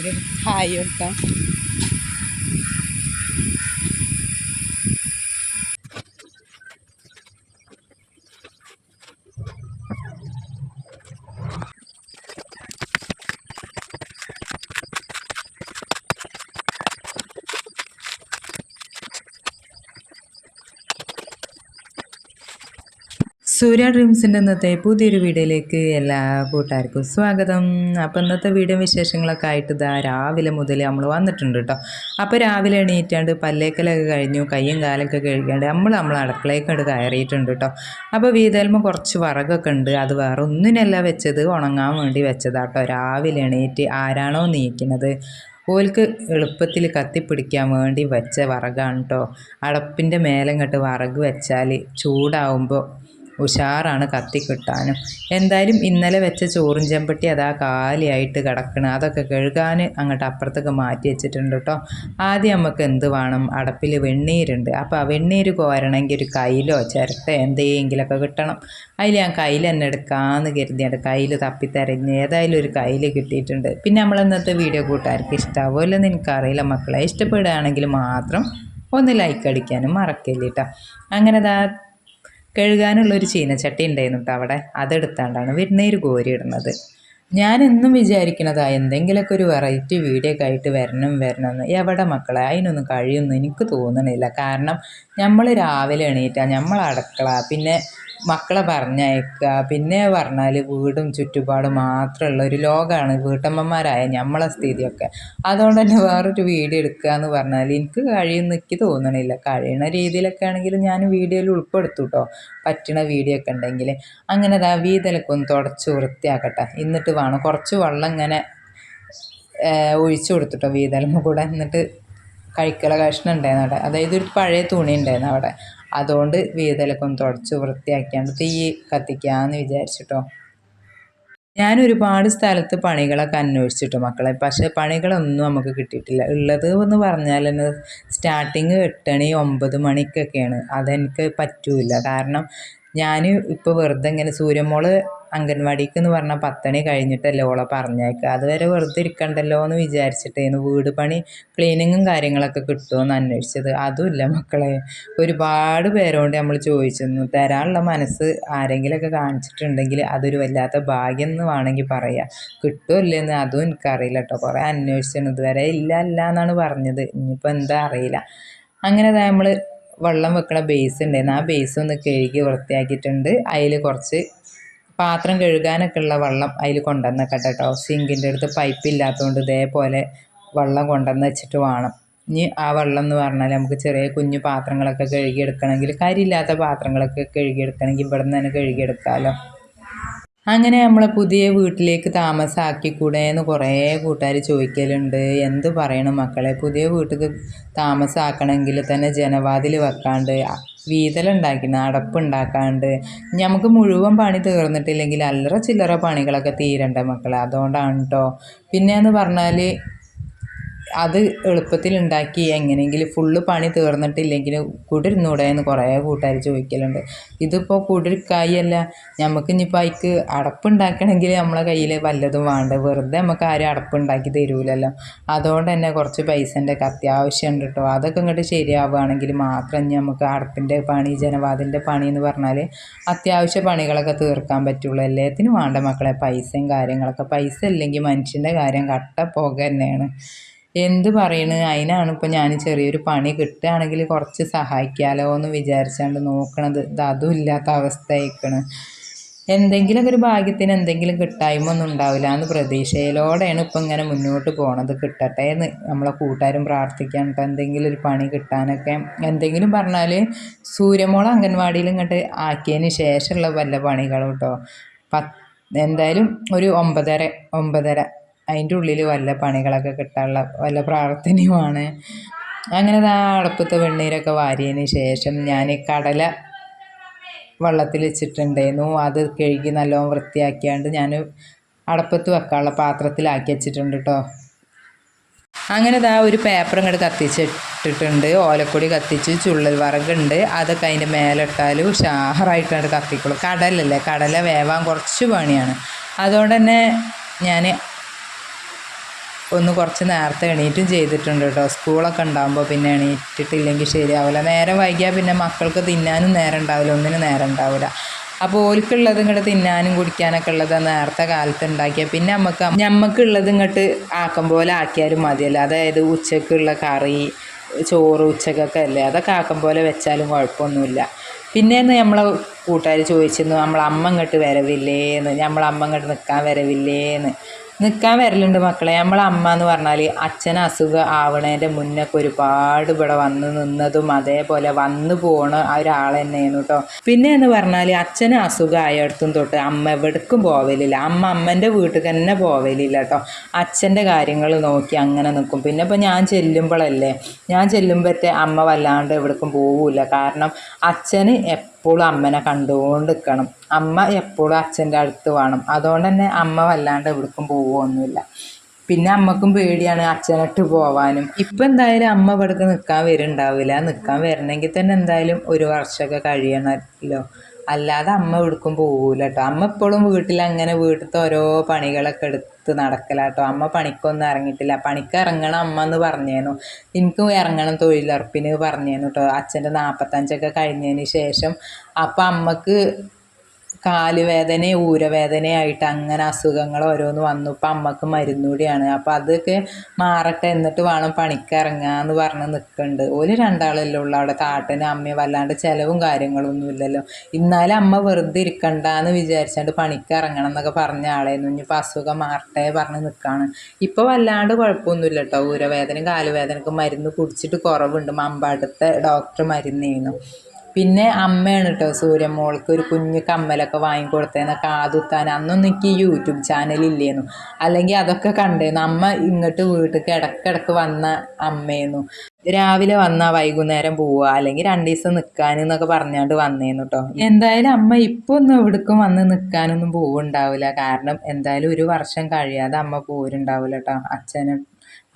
Grabe, hayop ka. സൂര്യ ഡ്രീംസിന്റെ ഇന്നത്തെ പുതിയൊരു വീഡിയോയിലേക്ക് എല്ലാ കൂട്ടുകാർക്കും സ്വാഗതം. അപ്പോൾ ഇന്നത്തെ വീഡിയോ വിശേഷങ്ങളൊക്കെ ആയിട്ട് ഇതാ രാവിലെ മുതൽ നമ്മൾ വന്നിട്ടുണ്ട് കേട്ടോ. അപ്പോൾ രാവിലെ എണീറ്റാണ്ട് പല്ലേക്കലൊക്കെ കഴിഞ്ഞു കയ്യും കാലൊക്കെ കഴുകാണ്ട് നമ്മൾ നമ്മൾ അടുക്കളയൊക്കെ കയറിയിട്ടുണ്ട് കേട്ടോ. അപ്പോൾ വീതൽമ കുറച്ച് വറകൊക്കെ ഉണ്ട്. അത് വേറെ ഒന്നിനല്ല വെച്ചത് ഉണങ്ങാൻ വേണ്ടി വെച്ചതാട്ടോ രാവിലെ എണീറ്റ് ആരാണോ നീക്കുന്നത് ഓൽക്ക് എളുപ്പത്തിൽ കത്തിപ്പിടിക്കാൻ വേണ്ടി വെച്ച വറകാണ് കേട്ടോ. അടപ്പിന്റെ മേലെ ഇങ്ങോട്ട് വറക് വെച്ചാൽ ചൂടാവുമ്പോൾ ഉഷാറാണ് കത്തി കിട്ടാനും എന്തായാലും ഇന്നലെ വെച്ച ചോറും ചെമ്പട്ടി അതാ കാലിയായിട്ട് കിടക്കണം. അതൊക്കെ കഴുകാൻ അങ്ങോട്ട് അപ്പുറത്തൊക്കെ മാറ്റി വെച്ചിട്ടുണ്ട് കേട്ടോ ആദ്യം നമുക്ക് എന്ത് വേണം? അടപ്പിൽ വെണ്ണീരുണ്ട്. അപ്പോൾ ആ വെണ്ണീര് കോരണമെങ്കിൽ ഒരു കയ്യിലോ ചിരട്ട എന്തെങ്കിലുമൊക്കെ കിട്ടണം. അതിൽ ഞാൻ കയ്യിൽ തന്നെ എടുക്കാമെന്ന് കരുതിയാണ്. കയ്യിൽ തപ്പിത്തരഞ്ഞ് ഏതായാലും ഒരു കയ്യിൽ കിട്ടിയിട്ടുണ്ട്. പിന്നെ നമ്മൾ ഇന്നത്തെ വീഡിയോ കൂട്ടുകാർക്ക് ഇഷ്ടാവുമല്ലോ എന്ന് എനിക്കറിയില്ല. മക്കളെ ഇഷ്ടപ്പെടുകയാണെങ്കിൽ മാത്രം ഒന്ന് ലൈക്ക് അടിക്കാനും മറക്കില്ല കേട്ടോ അങ്ങനെ ദാ കഴുകാനുള്ളൊരു ചീനച്ചട്ടി ഉണ്ടായിരുന്നു അവിടെ. അതെടുത്താണ്ടാണ് വിരുന്നേര് കോരി ഇടുന്നത് ഞാൻ എന്നും വിചാരിക്കണതാ എന്തെങ്കിലുമൊക്കെ ഒരു വെറൈറ്റി വീഡിയോ ഒക്കെ ആയിട്ട് വരണം വരണം എന്ന്. എവിടെ മക്കളെ? അതിനൊന്നും കഴിയുമെന്ന് എനിക്ക് തോന്നണില്ല. കാരണം നമ്മൾ രാവിലെ എണീറ്റാൽ നമ്മൾ അടക്കള പിന്നെ മക്കളെ പറഞ്ഞയക്കുക പിന്നെ പറഞ്ഞാൽ വീടും ചുറ്റുപാടും മാത്രമുള്ള ഒരു ലോകമാണ് വീട്ടമ്മമാരായ നമ്മളെ സ്ഥിതിയൊക്കെ. അതുകൊണ്ട് തന്നെ വേറൊരു വീഡിയോ എടുക്കുക എന്ന് പറഞ്ഞാൽ എനിക്ക് കഴിയുന്ന എനിക്ക് തോന്നണില്ല. കഴിയുന്ന രീതിയിലൊക്കെ ആണെങ്കിൽ ഞാൻ വീഡിയോയിൽ ഉൾപ്പെടുത്തു കേട്ടോ പറ്റണ വീഡിയോ ഒക്കെ ഉണ്ടെങ്കിൽ അങ്ങനെ അതാ വീതലൊക്കെ ഒന്ന് തുടച്ച് വൃത്തിയാക്കട്ടെ. എന്നിട്ട് വേണം കുറച്ച് വെള്ളം ഇങ്ങനെ ഒഴിച്ചു കൊടുത്തിട്ടോ വീതലമ്മ കൂടെ. എന്നിട്ട് കഴിക്കല കഷ്ണം ഉണ്ടായിരുന്നു അവിടെ അതായത് ഒരു പഴയ തുണി ഉണ്ടായിരുന്നു അവിടെ അതുകൊണ്ട് വീതലൊക്കെ ഒന്ന് തുടച്ച് വൃത്തിയാക്കിയാണ്ട് തീ കത്തിക്കാമെന്ന് വിചാരിച്ചിട്ടോ. ഞാൻ ഒരുപാട് സ്ഥലത്ത് പണികളൊക്കെ അന്വേഷിച്ചിട്ടു മക്കളെ. പക്ഷേ പണികളൊന്നും നമുക്ക് കിട്ടിയിട്ടില്ല. ഉള്ളത് എന്ന് പറഞ്ഞാൽ തന്നെ സ്റ്റാർട്ടിങ് എട്ടണി ഒമ്പത് മണിക്കൊക്കെയാണ്. അതെനിക്ക് പറ്റൂല. കാരണം ഞാൻ ഇപ്പോൾ വെറുതെ ഇങ്ങനെ സൂര്യമോൾ അംഗൻവാടിക്ക് എന്ന് പറഞ്ഞാൽ പത്തണി കഴിഞ്ഞിട്ടല്ലേ ഓളെ പറഞ്ഞേക്കുക അതുവരെ വെറുതെ ഇരിക്കണ്ടല്ലോ എന്ന് വിചാരിച്ചിട്ടേന്ന്. വീട് പണി ക്ലീനിങ്ങും കാര്യങ്ങളൊക്കെ കിട്ടുമെന്ന് അന്വേഷിച്ചത്. അതുമില്ല മക്കളെ. ഒരുപാട് പേരോണ്ട് നമ്മൾ ചോദിച്ചിരുന്നു തരാനുള്ള മനസ്സ് ആരെങ്കിലുമൊക്കെ കാണിച്ചിട്ടുണ്ടെങ്കിൽ അതൊരു വല്ലാത്ത ഭാഗ്യം എന്ന് വേണമെങ്കിൽ പറയാം. കിട്ടുമല്ലേന്ന് അതും എനിക്കറിയില്ല കേട്ടോ കുറേ അന്വേഷിച്ചിരുന്നു ഇതുവരെ ഇല്ല അല്ല എന്നാണ് പറഞ്ഞത്. ഇനിയിപ്പോൾ എന്താ അറിയില്ല. അങ്ങനെ നമ്മൾ വെള്ളം വെക്കണ ബേസ് ഉണ്ടായിരുന്നു. ആ ബേസ് ഒന്ന് കഴുകി വൃത്തിയാക്കിയിട്ടുണ്ട്. അതിൽ കുറച്ച് പാത്രം കഴുകാനൊക്കെ ഉള്ള വെള്ളം അതിൽ കൊണ്ടുവന്നൊക്കെ കേട്ടോ. സിങ്കിന്റെ അടുത്ത് പൈപ്പ് ഇല്ലാത്തതുകൊണ്ട് ഇതേപോലെ വെള്ളം കൊണ്ടുവന്ന് വെച്ചിട്ട് വേണം. ഇനി ആ വെള്ളം എന്ന് പറഞ്ഞാൽ നമുക്ക് ചെറിയ കുഞ്ഞു പാത്രങ്ങളൊക്കെ കഴുകിയെടുക്കണമെങ്കിൽ കരിയില്ലാത്ത പാത്രങ്ങളൊക്കെ കഴുകിയെടുക്കണമെങ്കിൽ ഇവിടെ നിന്ന് തന്നെ കഴുകിയെടുക്കാമല്ലോ അങ്ങനെ നമ്മളെ പുതിയ വീട്ടിലേക്ക് താമസാക്കിക്കൂടെ എന്ന് കുറേ കൂട്ടുകാർ ചോദിക്കലുണ്ട്. എന്ത് പറയണം മക്കളെ? പുതിയ വീട്ടിൽ താമസമാക്കണമെങ്കിൽ തന്നെ ജനവാതിൽ വെക്കാണ്ട് വീതലുണ്ടാക്കിന് അടപ്പുണ്ടാക്കാണ്ട്. നമുക്ക് മുഴുവൻ പണി തീർന്നിട്ടില്ലെങ്കിൽ അല്ലറ ചില്ലറ പണികളൊക്കെ തീരണ്ട മക്കളെ. അതുകൊണ്ടാണ് കേട്ടോ പിന്നെയെന്ന് പറഞ്ഞാൽ അത് എളുപ്പത്തിൽ ഉണ്ടാക്കി എങ്ങനെയെങ്കിലും ഫുള്ള് പണി തീർന്നിട്ടില്ലെങ്കിൽ കുടിരുന്നൂടെ എന്ന് കുറേ കൂട്ടുകാർ ചോദിക്കലുണ്ട്. ഇതിപ്പോൾ കുടിരിക്കായല്ല നമുക്ക് ഇനിയിപ്പോൾ അതിക്ക് അടപ്പുണ്ടാക്കണമെങ്കിൽ നമ്മളെ കയ്യിൽ വല്ലതും വേണ്ട? വെറുതെ നമുക്ക് ആരും അടപ്പുണ്ടാക്കി തരൂലല്ലോ. അതുകൊണ്ട് തന്നെ കുറച്ച് പൈസന്റെ ഒക്കെ അത്യാവശ്യമുണ്ട് കേട്ടോ അതൊക്കെ ഇങ്ങോട്ട് ശരിയാവുകയാണെങ്കിൽ മാത്രം ഇനി നമുക്ക് അടപ്പിന്റെ പണി ജനവാതിന്റെ പണി എന്ന് പറഞ്ഞാൽ അത്യാവശ്യ പണികളൊക്കെ തീർക്കാൻ പറ്റുള്ളൂ. എല്ലാത്തിനും വേണ്ട മക്കളെ? പൈസയും കാര്യങ്ങളൊക്കെ. പൈസ ഇല്ലെങ്കിൽ മനുഷ്യന്റെ കാര്യം കട്ട പോകുക തന്നെയാണ്. എന്ത് പറയണ്? അതിനാണ് ഇപ്പോൾ ഞാൻ ചെറിയൊരു പണി കിട്ടുകയാണെങ്കിൽ കുറച്ച് സഹായിക്കാമല്ലോ എന്ന് വിചാരിച്ചാണ്ട് നോക്കണത്. ഇത് അതും ഇല്ലാത്ത അവസ്ഥ ആയിക്കണ് എന്തെങ്കിലുമൊക്കെ ഒരു ഭാഗ്യത്തിന് എന്തെങ്കിലും കിട്ടായ്മ ഒന്നും ഉണ്ടാവില്ല എന്ന് പ്രതീക്ഷയിലൂടെയാണ് ഇപ്പം ഇങ്ങനെ മുന്നോട്ട് പോണത്. കിട്ടട്ടെ എന്ന് നമ്മളെ കൂട്ടുകാരും പ്രാർത്ഥിക്കാൻ എന്തെങ്കിലും ഒരു പണി കിട്ടാനൊക്കെ എന്തെങ്കിലും പറഞ്ഞാൽ സൂര്യമോള അംഗൻവാടിയിൽ ഇങ്ങോട്ട് ആക്കിയതിന് ശേഷമുള്ള വല്ല പണികളും കേട്ടോ. പത്ത് എന്തായാലും ഒരു ഒമ്പതര ഒമ്പതര അതിന്റെ ഉള്ളിൽ വല്ല പണികളൊക്കെ കിട്ടാനുള്ള വല്ല പ്രാർത്ഥനയുമാണ്. അങ്ങനെ ആ അടുപ്പത്തെ വെണ്ണീരൊക്കെ വാരിയതിന് ശേഷം ഞാൻ കടല വെള്ളത്തിൽ വെച്ചിട്ടുണ്ടായിരുന്നു. അത് കഴുകി നല്ലോണം വൃത്തിയാക്കിയാണ്ട് ഞാൻ അടപ്പത്ത് വെക്കാനുള്ള പാത്രത്തിലാക്കി വെച്ചിട്ടുണ്ട് കേട്ടോ അങ്ങനെ ഇതാ ഒരു പേപ്പർ ഇങ്ങോട്ട് കത്തിച്ചിട്ടിട്ടുണ്ട് ഓലക്കൊടി കത്തിച്ച് ചുള്ളൽ വറകുണ്ട്. അതൊക്കെ അതിന്റെ മേലിട്ടാൽ ഉഷാറായിട്ടാണ് കത്തിക്കുള്ളൂ കടലല്ലേ കടല വേവാൻ കുറച്ച് പണിയാണ്. അതുകൊണ്ട് തന്നെ ഞാൻ ഒന്ന് കുറച്ച് നേരത്തെ എണീറ്റും ചെയ്തിട്ടുണ്ട് കേട്ടോ. സ്കൂളൊക്കെ ഉണ്ടാകുമ്പോൾ പിന്നെ എണീറ്റിട്ടില്ലെങ്കിൽ ശരിയാവില്ല നേരം വൈകിയാൽ പിന്നെ മക്കൾക്ക് തിന്നാനും നേരം ഉണ്ടാവില്ല ഒന്നിനും നേരം ഉണ്ടാവില്ല. അപ്പോൾ ഓൽക്കുള്ളത് ഇങ്ങോട്ട് തിന്നാനും കുടിക്കാനൊക്കെ ഉള്ളത് നേരത്തെ കാലത്ത് ഉണ്ടാക്കിയാൽ പിന്നെ നമുക്ക് ഞമ്മക്കുള്ളത് ഇങ്ങോട്ട് ആക്കം പോലെ ആക്കിയാലും മതിയല്ലോ. അതായത് ഉച്ചക്കുള്ള കറി ചോറ് ഉച്ചക്കൊക്കെ അല്ലേ? അതൊക്കെ ആക്കം പോലെ വെച്ചാലും കുഴപ്പമൊന്നുമില്ല. പിന്നെയെന്ന് നമ്മളെ കൂട്ടുകാർ ചോദിച്ചിരുന്നു നമ്മളമ്മ ഇങ്ങോട്ട് വരവില്ലേന്ന്? നമ്മളമ്മ ഇങ്ങോട്ട് നിൽക്കാൻ വരവില്ലേന്ന്? നിൽക്കാൻ വരലുണ്ട് മക്കളെ. നമ്മളെ അമ്മ എന്ന് പറഞ്ഞാൽ അച്ഛൻ അസുഖ ആവണേന്റെ മുന്നൊക്കെ ഒരുപാട് ഇവിടെ വന്ന് നിന്നതും അതേപോലെ വന്നു പോണ ഒരാൾ തന്നെയാണ് കേട്ടോ പിന്നെ എന്ന് പറഞ്ഞാൽ അച്ഛന് അസുഖം ആയടത്തും തൊട്ട് അമ്മ എവിടേക്കും പോവലില്ല. അമ്മ അമ്മന്റെ വീട്ടിൽ തന്നെ പോവലില്ല കേട്ടോ അച്ഛന്റെ കാര്യങ്ങൾ നോക്കി അങ്ങനെ നിൽക്കും പിന്നെ ഇപ്പോൾ ഞാൻ ചെല്ലുമ്പോഴല്ലേ ഞാൻ ചെല്ലുമ്പോഴത്തെ അമ്മ വല്ലാണ്ട് എവിടേക്കും പോവില്ല കാരണം അച്ഛന് എപ്പോഴും അമ്മനെ കണ്ടുകൊണ്ട് നിൽക്കണം അമ്മ എപ്പോഴും അച്ഛന്റെ അടുത്ത് വേണം. അതുകൊണ്ട് തന്നെ അമ്മ വല്ലാണ്ട് എവിടേക്കും പോവുകയൊന്നുമില്ല. പിന്നെ അമ്മക്കും പേടിയാണ് അച്ഛനിട്ട് പോവാനും. ഇപ്പം എന്തായാലും അമ്മ ഇവിടേക്ക് നിൽക്കാൻ വരുന്നുണ്ടാവില്ല നിൽക്കാൻ വരണമെങ്കിൽ തന്നെ എന്തായാലും ഒരു വർഷമൊക്കെ കഴിയണമല്ലോ. അല്ലാതെ അമ്മ എവിടേക്കും പോകൂലട്ടോ അമ്മ ഇപ്പോഴും വീട്ടിൽ അങ്ങനെ വീട്ടിലത്തെ ഓരോ പണികളൊക്കെ എടുത്ത് നടക്കലാട്ടോ അമ്മ പണിക്കൊന്നും ഇറങ്ങിയിട്ടില്ല പണിക്ക് ഇറങ്ങണം അമ്മ എന്ന് പറഞ്ഞേനു. എനിക്കും ഇറങ്ങണം തൊഴിലുറപ്പിന് പറഞ്ഞേനു കേട്ടോ അച്ഛന്റെ നാൽപ്പത്തഞ്ചൊക്കെ കഴിഞ്ഞതിന് ശേഷം അപ്പം അമ്മയ്ക്ക് കാലുവേദന ഊരവേദനയായിട്ട് അങ്ങനെ അസുഖങ്ങൾ ഓരോന്ന് വന്നു. ഇപ്പം അമ്മയ്ക്ക് മരുന്നൂടിയാണ് അപ്പം അതൊക്കെ മാറട്ടെ എന്നിട്ട് വേണം പണിക്കിറങ്ങാന്ന് പറഞ്ഞ് നിൽക്കുന്നുണ്ട് ഒരു രണ്ടാളല്ലേ ഉള്ളു. അവിടെ താട്ടന് അമ്മയും വല്ലാണ്ട് ചിലവും കാര്യങ്ങളൊന്നും ഇല്ലല്ലോ. ഇന്നാലും അമ്മ വെറുതെ ഇരിക്കണ്ടെന്ന് വിചാരിച്ചാണ്ട് പണിക്കിറങ്ങണം എന്നൊക്കെ പറഞ്ഞ ആളായിരുന്നു ഇനിയിപ്പോൾ അസുഖം മാറട്ടെ പറഞ്ഞ് നിൽക്കുകയാണ് ഇപ്പോൾ വല്ലാണ്ട് കുഴപ്പമൊന്നുമില്ല കേട്ടോ ഊരവേദനയും കാലുവേദനക്കും മരുന്ന് കുടിച്ചിട്ട് കുറവുണ്ട്. മമ്പാടത്തെ ഡോക്ടർ മരുന്നേനു. പിന്നെ അമ്മയാണ് കേട്ടോ സൂര്യമോൾക്ക് ഒരു കുഞ്ഞു കമ്മലൊക്കെ വാങ്ങിക്കൊടുത്തേന്ന് കാതുത്താൻ അന്നൊന്നും എനിക്ക് യൂട്യൂബ് ചാനൽ ഇല്ലേന്നു. അല്ലെങ്കിൽ അതൊക്കെ കണ്ടേന്നു. അമ്മ ഇങ്ങോട്ട് വീട്ടിലേക്ക് ഇടക്കിടക്ക് വന്ന അമ്മയെന്നു രാവിലെ വന്നാൽ വൈകുന്നേരം പോവുക അല്ലെങ്കിൽ രണ്ട് ദിവസം നിൽക്കാൻ എന്നൊക്കെ പറഞ്ഞാണ്ട് വന്നേന്നു കേട്ടോ എന്തായാലും അമ്മ ഇപ്പോൾ ഒന്നും എവിടേക്കും വന്ന് നിൽക്കാനൊന്നും പോവുണ്ടാവില്ല കാരണം എന്തായാലും ഒരു വർഷം കഴിയാതെ അമ്മ പോരുണ്ടാവില്ല കേട്ടോ അച്ഛനും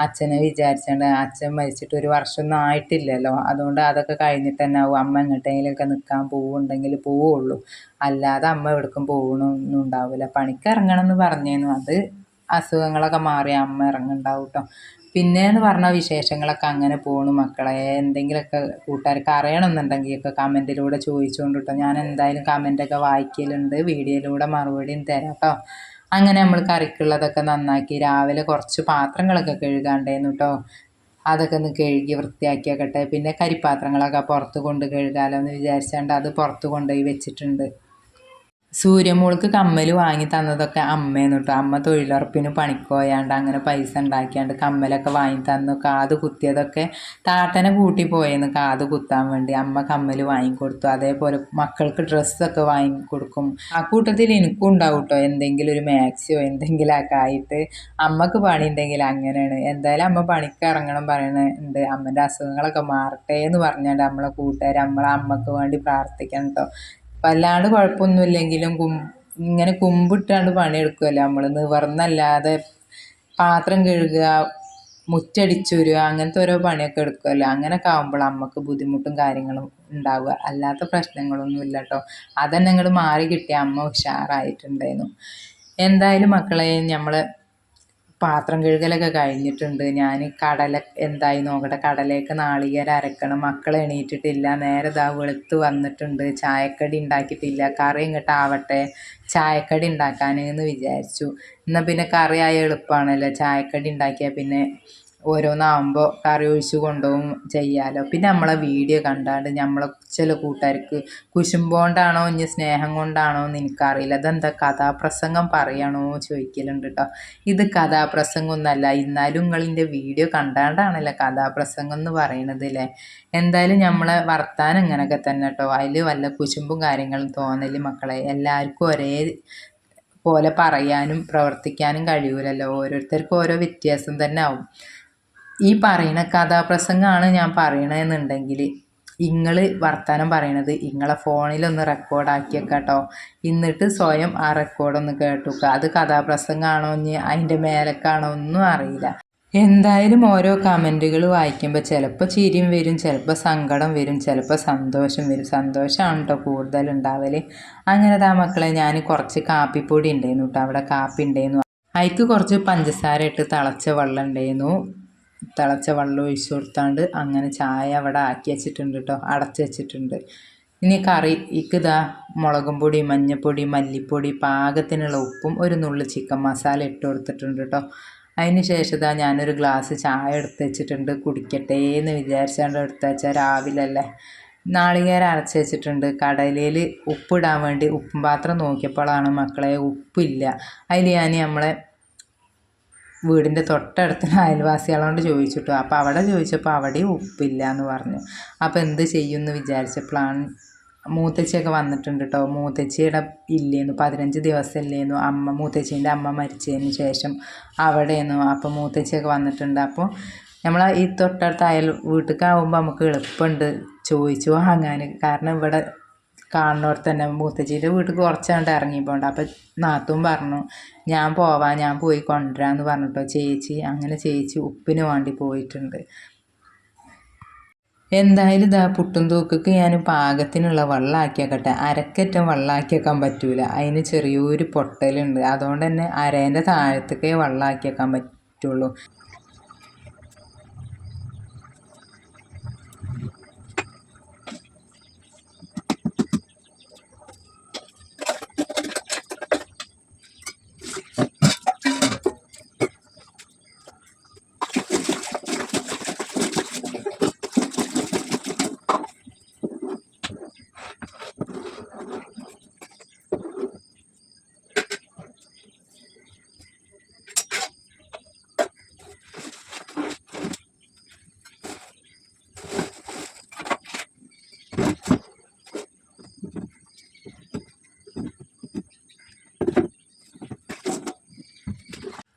അച്ഛനെ വിചാരിച്ചുകൊണ്ട് അച്ഛൻ മരിച്ചിട്ട് ഒരു വർഷമൊന്നും ആയിട്ടില്ലല്ലോ. അതുകൊണ്ട് അതൊക്കെ കഴിഞ്ഞിട്ട് തന്നെ ആവും. അമ്മ എങ്ങോട്ടെങ്കിലുമൊക്കെ നിൽക്കാൻ പോവുണ്ടെങ്കിൽ പോവുള്ളൂ. അല്ലാതെ അമ്മ എവിടേക്കും പോകണമൊന്നും ഉണ്ടാവില്ല പണിക്ക് ഇറങ്ങണം എന്ന് പറഞ്ഞേന്നു അത് അസുഖങ്ങളൊക്കെ മാറി അമ്മ ഇറങ്ങുന്നുണ്ടാവും കേട്ടോ പിന്നെ എന്ന് പറഞ്ഞ വിശേഷങ്ങളൊക്കെ അങ്ങനെ പോണു മക്കളെ. എന്തെങ്കിലുമൊക്കെ കൂട്ടുകാർക്ക് അറിയണമെന്നുണ്ടെങ്കിൽ ഒക്കെ കമന്റിലൂടെ ചോദിച്ചുകൊണ്ട് കേട്ടോ ഞാൻ എന്തായാലും കമന്റൊക്കെ വായിക്കലുണ്ട്. വീഡിയോയിലൂടെ മറുപടിയും തരാം കേട്ടോ അങ്ങനെ നമ്മൾ കറിക്കുള്ളതൊക്കെ നന്നാക്കി രാവിലെ കുറച്ച് പാത്രങ്ങളൊക്കെ കഴുകാണ്ടായിരുന്നു കേട്ടോ അതൊക്കെ ഒന്ന് കഴുകി വൃത്തിയാക്കിയാക്കട്ടെ. പിന്നെ കരിപ്പാത്രങ്ങളൊക്കെ പുറത്ത് കൊണ്ട് കഴുകാമല്ലോ എന്ന് വിചാരിച്ചുകൊണ്ട് അത് പുറത്ത് കൊണ്ടുപോയി വെച്ചിട്ടുണ്ട്. സൂര്യമോൾക്ക് കമ്മൽ വാങ്ങി തന്നതൊക്കെ അമ്മയെന്ന് കേട്ടോ അമ്മ തൊഴിലുറപ്പിന് പണിക്ക് പോയാണ്ട് അങ്ങനെ പൈസ ഉണ്ടാക്കിയാണ്ട് കമ്മലൊക്കെ വാങ്ങി തന്നു. കാത് കുത്തിയതൊക്കെ താട്ടനെ കൂട്ടി പോയെന്ന് കാത് കുത്താൻ വേണ്ടി അമ്മ കമ്മൽ വാങ്ങിക്കൊടുത്തു. അതേപോലെ മക്കൾക്ക് ഡ്രസ്സൊക്കെ വാങ്ങിക്കൊടുക്കും ആ കൂട്ടത്തിൽ എനിക്കും ഉണ്ടാവും കേട്ടോ എന്തെങ്കിലും ഒരു മാക്സിയോ എന്തെങ്കിലുമൊക്കെ ആയിട്ട് അമ്മയ്ക്ക് പണി ഉണ്ടെങ്കിൽ അങ്ങനെയാണ്. എന്തായാലും അമ്മ പണിക്ക് ഇറങ്ങണം പറയണുണ്ട് അമ്മന്റെ അസുഖങ്ങളൊക്കെ മാറട്ടെ എന്ന് പറഞ്ഞാണ്ട് നമ്മളെ കൂട്ടുകാർ നമ്മളെ അമ്മയ്ക്ക് വേണ്ടി പ്രാർത്ഥിക്കണം കേട്ടോ വല്ലാണ്ട് കുഴപ്പമൊന്നുമില്ലെങ്കിലും കും ഇങ്ങനെ കുമ്പിട്ടാണ്ട് പണിയെടുക്കുമല്ലോ നമ്മൾ നിവർന്നല്ലാതെ പാത്രം കഴുകുക മുറ്റടിച്ചുരുക അങ്ങനത്തെ ഓരോ പണിയൊക്കെ എടുക്കുമല്ലോ അങ്ങനെയൊക്കെ ആകുമ്പോൾ നമുക്ക് ബുദ്ധിമുട്ടും കാര്യങ്ങളും ഉണ്ടാവുക. അല്ലാത്ത പ്രശ്നങ്ങളൊന്നും ഇല്ല കേട്ടോ അതന്നെ അങ്ങോട്ട് മാറി കിട്ടിയ അമ്മ ഉഷാറായിട്ടുണ്ടായിരുന്നു. എന്തായാലും മക്കളെ നമ്മൾ പാത്രം കഴുകലൊക്കെ കഴിഞ്ഞിട്ടുണ്ട്. ഞാൻ കടല എന്തായി നോക്കട്ടെ. കടലേക്ക് നാളികേരം അരക്കണം. മക്കൾ എണീറ്റിട്ടില്ല. നേരെ ഇതാ വെളുത്ത് വന്നിട്ടുണ്ട്. ചായക്കടി ഉണ്ടാക്കിയിട്ടില്ല. കറി ഇങ്ങോട്ട് ആവട്ടെ. ചായക്കടി ഉണ്ടാക്കാൻ എന്ന് വിചാരിച്ചു. എന്നാൽ പിന്നെ കറി ആയ എളുപ്പമാണല്ലോ ചായക്കടി ഉണ്ടാക്കിയാൽ പിന്നെ ഓരോന്നാവുമ്പോൾ കറി ഒഴിച്ച് കൊണ്ടുപോകും ചെയ്യാമല്ലോ പിന്നെ നമ്മളെ വീഡിയോ കണ്ടാണ്ട് നമ്മളെ ചില കൂട്ടുകാർക്ക് കുശുമ്പോണ്ടാണോ ഇനി സ്നേഹം കൊണ്ടാണോ എന്ന് എനിക്കറിയില്ല. അതെന്താ കഥാപ്രസംഗം പറയണോ ചോദിക്കലുണ്ട് കേട്ടോ ഇത് കഥാപ്രസംഗം ഒന്നല്ല എന്നാലും നിങ്ങളിന്റെ വീഡിയോ കണ്ടാണ്ടാണല്ലോ കഥാപ്രസംഗം എന്ന് പറയണത് അല്ലേ എന്തായാലും നമ്മളെ വർത്താനം ഇങ്ങനെയൊക്കെ തന്നെ കേട്ടോ അതിൽ വല്ല കുശുമ്പും കാര്യങ്ങളും തോന്നൽ മക്കളെ എല്ലാവർക്കും ഒരേ പോലെ പറയാനും പ്രവർത്തിക്കാനും കഴിയൂലല്ലോ. ഓരോരുത്തർക്കും ഓരോ വ്യത്യാസം തന്നെ ആവും. ഈ പറയുന്ന കഥാപ്രസംഗമാണ് ഞാൻ പറയണമെന്നുണ്ടെങ്കിൽ നിങ്ങൾ വർത്തമാനം പറയണത് നിങ്ങളെ ഫോണിലൊന്ന് റെക്കോർഡാക്കിയൊക്കെ കേട്ടോ എന്നിട്ട് സ്വയം ആ റെക്കോർഡൊന്ന് കേട്ടുക്കുക അത് കഥാപ്രസംഗമാണോ ഇനി അതിന്റെ മേലക്കാണോ ഒന്നും അറിയില്ല. എന്തായാലും ഓരോ കമന്റുകൾ വായിക്കുമ്പോൾ ചിലപ്പോൾ ചിരിയും വരും ചിലപ്പോൾ സങ്കടം വരും ചിലപ്പോൾ സന്തോഷം വരും. സന്തോഷമാണ് കേട്ടോ കൂടുതൽ അങ്ങനെ താ മക്കളെ ഞാൻ കുറച്ച് കാപ്പിപ്പൊടി ഉണ്ടായിരുന്നു കേട്ടോ അവിടെ കാപ്പി ഉണ്ടായിരുന്നു അതിക്ക് കുറച്ച് പഞ്ചസാര ഇട്ട് തിളച്ച വെള്ളം ഉണ്ടായിരുന്നു തിളച്ച വെള്ളം ഒഴിച്ചു കൊടുത്താണ്ട് അങ്ങനെ ചായ അവിടെ ആക്കി വെച്ചിട്ടുണ്ട് കേട്ടോ അടച്ച് വെച്ചിട്ടുണ്ട്. ഇനി കറി ഇക്കിതാ മുളകും പൊടി മഞ്ഞൾപ്പൊടി മല്ലിപ്പൊടി പാകത്തിനുള്ള ഉപ്പും ഒരു നുള്ളു ചിക്കൻ മസാല ഇട്ട് കൊടുത്തിട്ടുണ്ട് കേട്ടോ അതിന് ശേഷം ഇതാ ഞാനൊരു ഗ്ലാസ് ചായ എടുത്ത് വെച്ചിട്ടുണ്ട്. കുടിക്കട്ടെ എന്ന് വിചാരിച്ചാണ്ട് എടുത്ത് വെച്ചാൽ രാവിലെ അല്ലേ നാളികേരം അരച്ച് വെച്ചിട്ടുണ്ട്. കടലയിൽ ഉപ്പിടാൻ വേണ്ടി ഉപ്പും പാത്രം നോക്കിയപ്പോഴാണ് മക്കളെ ഉപ്പില്ല. അതിൽ ഞാൻ നമ്മളെ വീടിന്റെ തൊട്ടടുത്ത് അയൽവാസികളോട് ചോദിച്ചിട്ടു. അപ്പോൾ അവിടെ ചോദിച്ചപ്പോൾ അവിടെയും ഉപ്പില്ല എന്ന് പറഞ്ഞു. അപ്പോൾ എന്ത് ചെയ്യുമെന്ന് വിചാരിച്ചപ്പോഴാണ് മൂത്തച്ചിയൊക്കെ വന്നിട്ടുണ്ട് കേട്ടോ മൂത്തച്ചിയുടെ ഇല്ലേന്നു പതിനഞ്ച് ദിവസം ഇല്ലേന്നു അമ്മ മൂത്തച്ചീന്റെ അമ്മ മരിച്ചതിന് ശേഷം അവിടെയെന്നു അപ്പോൾ മൂത്തച്ചിയൊക്കെ വന്നിട്ടുണ്ട്. അപ്പോൾ നമ്മൾ ഈ തൊട്ടടുത്ത അയൽ വീട്ടിലേക്കാവുമ്പോൾ നമുക്ക് എളുപ്പമുണ്ട് ചോദിച്ചു വാങ്ങാൻ കാരണം ഇവിടെ കാണുന്നവർ തന്നെ മൂത്തച്ചീന്റെ വീട്ടിൽ കുറച്ചാണ്ട് ഇറങ്ങിപ്പോണ്ട് അപ്പം നാത്തും പറഞ്ഞു ഞാൻ പോവാം ഞാൻ പോയി കൊണ്ടുവരാമെന്ന് പറഞ്ഞിട്ടോ ചേച്ചി. അങ്ങനെ ചേച്ചി ഉപ്പിന് വേണ്ടി പോയിട്ടുണ്ട്. എന്തായാലും ഇതാ പുട്ടും തൂക്കക്ക് ഞാൻ പാകത്തിനുള്ള വെള്ളമാക്കിയാക്കട്ടെ അരക്കറ്റം വെള്ളമാക്കിയേക്കാൻ പറ്റൂല. അതിന് ചെറിയൊരു പൊട്ടലുണ്ട്. അതുകൊണ്ട് തന്നെ അരേന്റെ താഴത്തേക്കേ വെള്ളമാക്കിയേക്കാൻ പറ്റുള്ളൂ.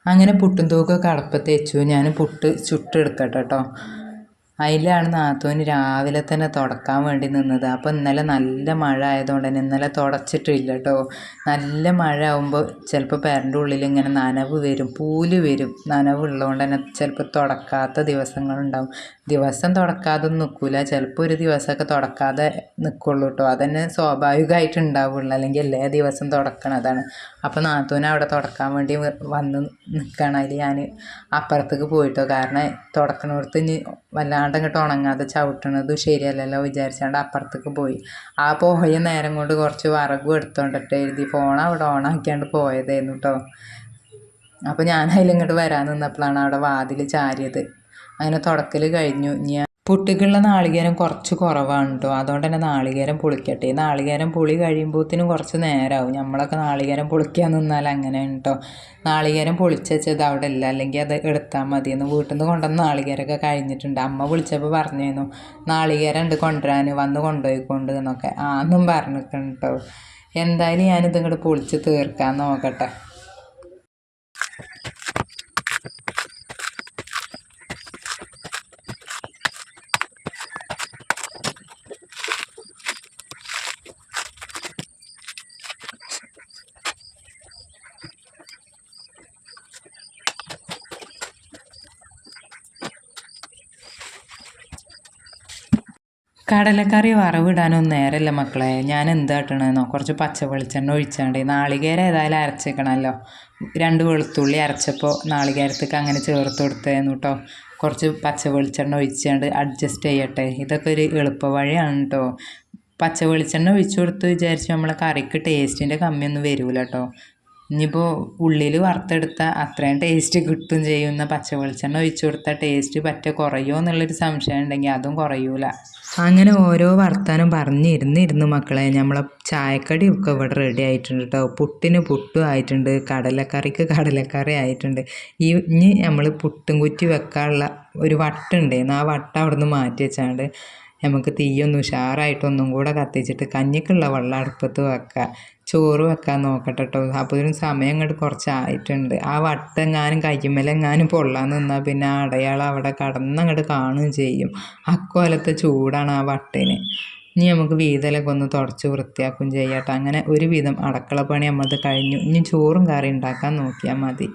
അങ്ങനെ പുട്ടും തൂക്കൊക്കെ അടപ്പത്ത് വെച്ചു ഞാൻ പുട്ട് ചുട്ടെടുക്കട്ടെ കേട്ടോ. അതിലാണ് നാത്തൂന് രാവിലെ തന്നെ തുടക്കാൻ വേണ്ടി നിന്നത്. അപ്പോൾ ഇന്നലെ നല്ല മഴ ആയതുകൊണ്ട് തന്നെ ഇന്നലെ തുടച്ചിട്ടില്ല കേട്ടോ നല്ല മഴ ആകുമ്പോൾ ചിലപ്പോൾ പേരന്റെ ഉള്ളിൽ ഇങ്ങനെ നനവ് വരും പൂൽ വരും. നനവ് ഉള്ളതുകൊണ്ട് തന്നെ ചിലപ്പോൾ തുടക്കാത്ത ദിവസങ്ങളുണ്ടാവും. ദിവസം തുടക്കാതെ നിൽക്കില്ല ചിലപ്പോൾ ഒരു ദിവസമൊക്കെ തുടക്കാതെ നിൽക്കുള്ളൂ കേട്ടോ അതന്നെ സ്വാഭാവികമായിട്ട് ഉണ്ടാവുള്ളൂ. അല്ലെങ്കിൽ എല്ലാ ദിവസം തുടക്കണതാണ് അപ്പോൾ നാത്തൂനെ അവിടെ തുടക്കാൻ വേണ്ടി വന്ന് നിൽക്കണം അതിൽ ഞാൻ അപ്പുറത്തേക്ക് പോയിട്ടോ. കാരണം തുടക്കണോടത്ത് ഇനി വല്ലാണ്ട് അങ്ങോട്ട് ഉണങ്ങാതെ ചവിട്ടണത് ശരിയല്ലല്ലോ വിചാരിച്ചാണ്ട് അപ്പുറത്തേക്ക് പോയി. ആ പോയ നേരം കൊണ്ട് കുറച്ച് വറകും എടുത്തോണ്ടിട്ട് എഴുതി ഫോൺ അവിടെ ഓണാക്കിയാണ്ട് പോയതായിരുന്നു കേട്ടോ അപ്പോൾ ഞാൻ അതിലിങ്ങോട്ട് വരാൻ നിന്നപ്പോഴാണ് അവിടെ വാതിൽ ചാരിയത്. അങ്ങനെ തുടക്കൽ കഴിഞ്ഞു. ഞാൻ പുട്ടിക്കുള്ള നാളികേരം കുറച്ച് കുറവാണ് കേട്ടോ അതുകൊണ്ട് തന്നെ നാളികേരം പുളിക്കട്ടെ. നാളികേരം പൊളി കഴിയുമ്പോഴത്തേനും കുറച്ച് നേരമാവും നമ്മളൊക്കെ നാളികേരം പൊളിക്കാൻ നിന്നാൽ അങ്ങനെ കേട്ടോ നാളികേരം പൊളിച്ചത് അവിടെ ഇല്ല അല്ലെങ്കിൽ അത് എടുത്താൽ മതി. എന്ന് വീട്ടിൽ നിന്ന് കൊണ്ടുവന്ന നാളികേരമൊക്കെ കഴിഞ്ഞിട്ടുണ്ട്. അമ്മ വിളിച്ചപ്പോൾ പറഞ്ഞിരുന്നു നാളികേരം ഉണ്ട് കൊണ്ടുവരാൻ. വന്ന് കൊണ്ടുപോയിക്കൊണ്ട് എന്നൊക്കെ. ആന്നും പറഞ്ഞിട്ടുണ്ട് കേട്ടോ എന്തായാലും ഞാനിത് ഇങ്ങോട്ട് പൊളിച്ച് തീർക്കാൻ നോക്കട്ടെ. കടലക്കറി വറവിടാനൊന്നും നേരല്ല മക്കളെ. ഞാൻ എന്താ ഇട്ടണമെന്നോ കുറച്ച് പച്ച വെളിച്ചെണ്ണ ഒഴിച്ചാണ്ട്. നാളികേരം ഏതായാലും അരച്ചേക്കണമല്ലോ രണ്ട് വെളുത്തുള്ളി അരച്ചപ്പോൾ നാളികേരത്തേക്ക് അങ്ങനെ ചേർത്ത് കൊടുത്തേന്നു കേട്ടോ കുറച്ച് പച്ച വെളിച്ചെണ്ണ ഒഴിച്ചാണ്ട് അഡ്ജസ്റ്റ് ചെയ്യട്ടെ. ഇതൊക്കെ ഒരു എളുപ്പ വഴിയാണ് കേട്ടോ പച്ച വെളിച്ചെണ്ണ ഒഴിച്ചു കൊടുത്ത് വിചാരിച്ച് നമ്മളെ കറിക്ക് ടേസ്റ്റിന്റെ കമ്മിയൊന്നും വരില്ല കേട്ടോ ഇനിയിപ്പോൾ ഉള്ളിൽ വറുത്തെടുത്ത അത്രയും ടേസ്റ്റ് കിട്ടും ചെയ്യുന്ന പച്ച വെളിച്ചെണ്ണ ഒഴിച്ചു കൊടുത്താൽ ടേസ്റ്റ് പറ്റ കുറയുമോ എന്നുള്ളൊരു സംശയം ഉണ്ടെങ്കിൽ അതും കുറയൂല. അങ്ങനെ ഓരോ വർത്താനം പറഞ്ഞിരുന്നിരുന്നു മക്കളെ. നമ്മളെ ചായക്കടിയൊക്കെ ഇവിടെ റെഡി ആയിട്ടുണ്ട് കേട്ടോ പുട്ടിന് പുട്ടും ആയിട്ടുണ്ട്. കടലക്കറിക്ക് കടലക്കറി ആയിട്ടുണ്ട്. ഈ ഇനി നമ്മൾ പുട്ടും കുറ്റി വെക്കാനുള്ള ഒരു വട്ടുണ്ടായിരുന്നു ആ വട്ട അവിടെ നിന്ന് മാറ്റി വെച്ചാണ്ട് നമുക്ക് തീയൊന്നും ഉഷാറായിട്ടൊന്നും കൂടെ കത്തിച്ചിട്ട് കഞ്ഞിക്കുള്ള വെള്ളം അടുപ്പത്ത് വെക്കുക ചോറ് വെക്കാൻ നോക്കട്ടെ കേട്ടോ അപ്പോൾ സമയം അങ്ങോട്ട് കുറച്ചായിട്ടുണ്ട്. ആ വട്ടെങ്ങാനും കയ്യുമ്മലെങ്ങാനും പൊള്ളാൻ നിന്നാൽ പിന്നെ ആ അടയാളം അവിടെ കടന്നങ്ങോട്ട് കാണുകയും ചെയ്യും. അക്കോലത്തെ ചൂടാണ് ആ വട്ടിന്. ഇനി നമുക്ക് വീതലൊക്കെ ഒന്ന് തുടച്ച് വൃത്തിയാക്കുകയും ചെയ്യാട്ടോ. അങ്ങനെ ഒരുവിധം അടക്കള പണി നമ്മളത് കഴിഞ്ഞു. ഇനി ചോറും കറി ഉണ്ടാക്കാൻ നോക്കിയാൽ മതി.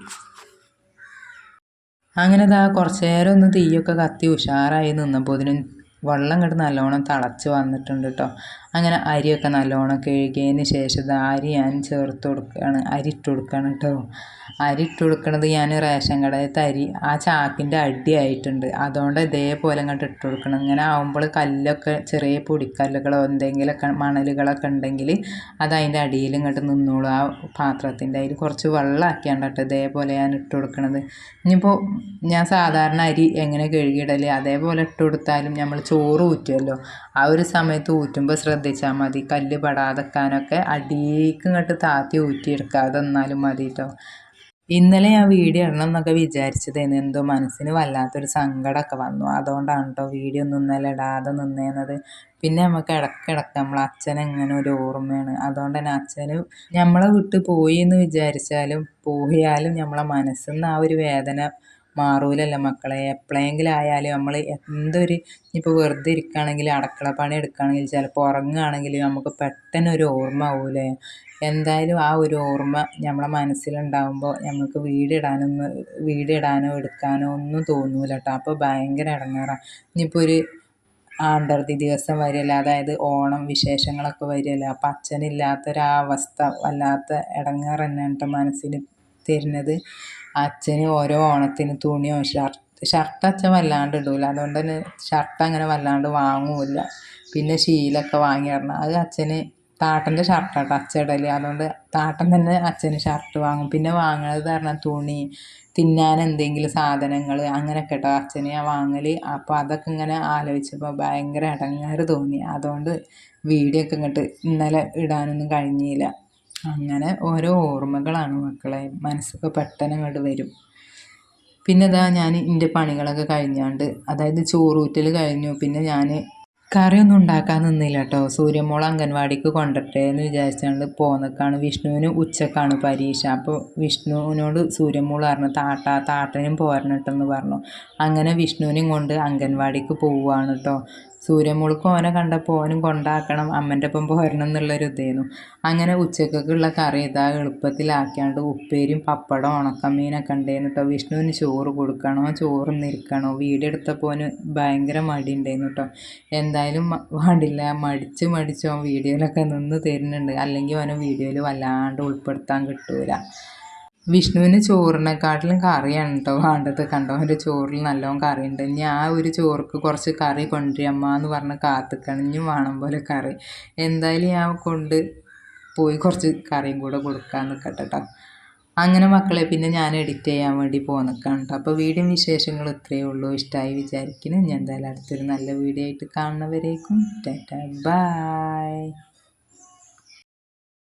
അങ്ങനെ ഇതാ കുറച്ച് നേരം ഒന്ന് തീയൊക്കെ കത്തി ഉഷാറായി നിന്നപ്പോൾ ഇതിന് വെള്ളം ഇങ്ങോട്ട് നല്ലോണം തിളച്ച് വന്നിട്ടുണ്ട് കേട്ടോ അങ്ങനെ അരിയൊക്കെ നല്ലോണം കഴുകിയതിന് ശേഷം അരി ഞാൻ ചേർത്ത് കൊടുക്കുകയാണ് അരി ഇട്ട് കൊടുക്കുകയാണ് കേട്ടോ അരി ഇട്ട് കൊടുക്കണത് ഞാൻ റേഷൻ കടയിലത്തെ അരി ആ ചാക്കിന്റെ അടിയായിട്ടുണ്ട് അതുകൊണ്ട് ഇതേപോലെ അങ്ങോട്ട് ഇട്ട് കൊടുക്കണം. ഇങ്ങനെ ആകുമ്പോൾ കല്ലൊക്കെ ചെറിയ പൊടിക്കല്ലുകളോ എന്തെങ്കിലുമൊക്കെ മണലുകളൊക്കെ ഉണ്ടെങ്കിൽ അത് അതിന്റെ അടിയിൽ ഇങ്ങോട്ട് നിന്നോളൂ. ആ പാത്രത്തിന്റെ അതിൽ കുറച്ച് വെള്ളമാക്കിയാണ്ട് കേട്ടോ ഇതേപോലെ ഞാൻ ഇട്ട് കൊടുക്കണത്. ഇനിയിപ്പോൾ ഞാൻ സാധാരണ അരി എങ്ങനെ കഴുകിയിടൽ? അതേപോലെ ഇട്ട് കൊടുത്താലും നമ്മൾ ചോറ് ഊറ്റുമല്ലോ. ആ ഒരു സമയത്ത് ഊറ്റുമ്പോൾ ശ്രദ്ധിച്ചാൽ മതി. കല്ല് പെടാതെക്കാനൊക്കെ അടിയിലേക്ക് ഇങ്ങോട്ട് താത്തി ഊറ്റിയെടുക്കാതെ എന്നാലും മതി കേട്ടോ ഇന്നലെ ഞാൻ വീഡിയോ ഇടണം എന്നൊക്കെ വിചാരിച്ചതേന്ന് എന്തോ മനസ്സിന് വല്ലാത്തൊരു സങ്കടമൊക്കെ വന്നു. അതുകൊണ്ടാണ് കേട്ടോ വീഡിയോ ഒന്നും ഇന്നലെ ഇടാതെ നിന്നേന്നത്. പിന്നെ നമുക്ക് ഇടക്കിടക്ക് നമ്മളെ അച്ഛൻ എങ്ങനെ ഒരു ഓർമ്മയാണ്. അതുകൊണ്ട് തന്നെ അച്ഛന് നമ്മളെ വിട്ട് പോയി എന്ന് വിചാരിച്ചാലും പോയാലും നമ്മളെ മനസ്സിൽ നിന്ന് ആ ഒരു വേദന മാറൂലല്ലോ മക്കളെ. എപ്പോഴെങ്കിലും ആയാലും നമ്മൾ എന്തൊരു ഇപ്പോൾ വെറുതെ ഇരിക്കുകയാണെങ്കിൽ അടുക്കള പണി എടുക്കുകയാണെങ്കിൽ ചിലപ്പോൾ ഉറങ്ങുകയാണെങ്കിൽ നമുക്ക് പെട്ടെന്ന് ഒരു ഓർമ്മ ആവൂലേ. എന്തായാലും ആ ഒരു ഓർമ്മ നമ്മളെ മനസ്സിലുണ്ടാകുമ്പോൾ നമുക്ക് വീടിടാനൊന്ന് വീടിടാനോ എടുക്കാനോ ഒന്നും തോന്നൂല കേട്ടോ അപ്പോൾ ഭയങ്കര ഇടങ്ങേറാണ് ഇനിയിപ്പോൾ ഒരു ആണ്ടർതി ദിവസം വരില്ല? അതായത് ഓണം വിശേഷങ്ങളൊക്കെ വരില്ല? അപ്പം അച്ഛനില്ലാത്തൊരവസ്ഥ വല്ലാത്ത ഇടങ്ങേറ് തന്നെയാണ് കേട്ടോ മനസ്സിന് തരുന്നത്. അച്ഛന് ഓരോ ഓണത്തിന് തുണിയോ ഷർട്ട് ഷർട്ട് അച്ഛൻ വല്ലാണ്ട് ഇടൂല. അതുകൊണ്ട് തന്നെ ഷർട്ട് അങ്ങനെ വല്ലാണ്ട് വാങ്ങൂല പിന്നെ ശീലമൊക്കെ വാങ്ങി തരണം അത് അച്ഛന് താട്ടന്റെ ഷർട്ടാട്ടോ അച്ഛൻ ഇടൽ അതുകൊണ്ട് താട്ടൻ തന്നെ അച്ഛന് ഷർട്ട് വാങ്ങും. പിന്നെ വാങ്ങണത് പറഞ്ഞാൽ തുണി തിന്നാൻ എന്തെങ്കിലും സാധനങ്ങൾ അങ്ങനെയൊക്കെ കേട്ടോ അച്ഛന് ഞാൻ വാങ്ങൽ അപ്പോൾ അതൊക്കെ ഇങ്ങനെ ആലോചിച്ചപ്പോൾ ഭയങ്കര ഇടങ്ങേറ് തോന്നി. അതുകൊണ്ട് വീഡിയോ ഒക്കെ ഇങ്ങോട്ട് ഇന്നലെ ഇടാനൊന്നും കഴിഞ്ഞില്ല. അങ്ങനെ ഓരോ ഓർമ്മകളാണ് മക്കളെ. മനസ്സൊക്കെ പെട്ടെന്ന് അങ്ങോട്ട് വരും. പിന്നെ ഇതാ ഞാൻ എന്റെ പണികളൊക്കെ കഴിഞ്ഞാണ്ട് അതായത് ചോറൂറ്റൽ കഴിഞ്ഞു. പിന്നെ ഞാൻ കറിയൊന്നും ഉണ്ടാക്കാൻ നിന്നില്ല കേട്ടോ സൂര്യമോൾ അംഗൻവാടിക്ക് കൊണ്ടട്ടെ എന്ന് വിചാരിച്ചുകൊണ്ട് പോന്നക്കാണ്. വിഷ്ണുവിന് ഉച്ചക്കാണ് പരീക്ഷ. അപ്പോൾ വിഷ്ണുവിനോട് സൂര്യമോൾ പറഞ്ഞു താട്ട താട്ടനും പോരണിട്ടെന്ന് പറഞ്ഞു. അങ്ങനെ വിഷ്ണുവിനെയും കൊണ്ട് അംഗൻവാടിക്ക് പോവുകയാണ് കേട്ടോ സൂര്യമുൾക്ക് ഓനെ കണ്ടപ്പോൾ ഓനും കൊണ്ടാക്കണം അമ്മന്റെ ഒപ്പം പോരണം എന്നുള്ളൊരു ഇതായിരുന്നു അങ്ങനെ ഉച്ചക്കൊക്കെയുള്ള കറി ഇതാ എളുപ്പത്തിലാക്കിയാണ്ട് ഉപ്പേരിയും പപ്പടം ഉണക്കമീനൊക്കെ ഉണ്ടായിരുന്നു കേട്ടോ വിഷ്ണുവിന് ചോറ് കൊടുക്കണോ ചോറ് നിൽക്കണോ? വീഡിയോ എടുത്തപ്പോൾ ഓന് ഭയങ്കര മടി ഉണ്ടായിരുന്നു കേട്ടോ എന്തായാലും പാടില്ല മടിച്ച് മടിച്ച് വീഡിയോയിലൊക്കെ നിന്ന് തരുന്നുണ്ട്. അല്ലെങ്കിൽ ഓനെ വീഡിയോയിൽ വല്ലാണ്ട് ഉൾപ്പെടുത്താൻ കിട്ടൂല. വിഷ്ണുവിന് ചോറിനെക്കാട്ടിലും കറിയാണ് കേട്ടോ വേണ്ടത്. കണ്ടോ? അവന്റെ ചോറിൽ നല്ലോണം ഉണ്ട് ഇനി ആ ഒരു ചോർക്ക് കുറച്ച് കറി കൊണ്ടുവരമ്മ എന്ന് പറഞ്ഞ് കാത്തുക്കണിഞ്ഞു വേണം പോലെ കറി. എന്തായാലും ഞാൻ കൊണ്ട് പോയി കുറച്ച് കറിയും കൂടെ കൊടുക്കാൻ നിൽക്കട്ടെ കേട്ടോ അങ്ങനെ മക്കളെ പിന്നെ ഞാൻ എഡിറ്റ് ചെയ്യാൻ വേണ്ടി പോന്നിക്കാണ് കേട്ടോ അപ്പോൾ വീഡിയോ വിശേഷങ്ങൾ ഇത്രയേ ഉള്ളൂ. ഇഷ്ടമായി വിചാരിക്കുന്നു. ഞാൻ എന്തായാലും അടുത്തൊരു നല്ല വീഡിയോ ആയിട്ട് കാണുന്നവരേക്കും. ടാറ്റ. ബായ്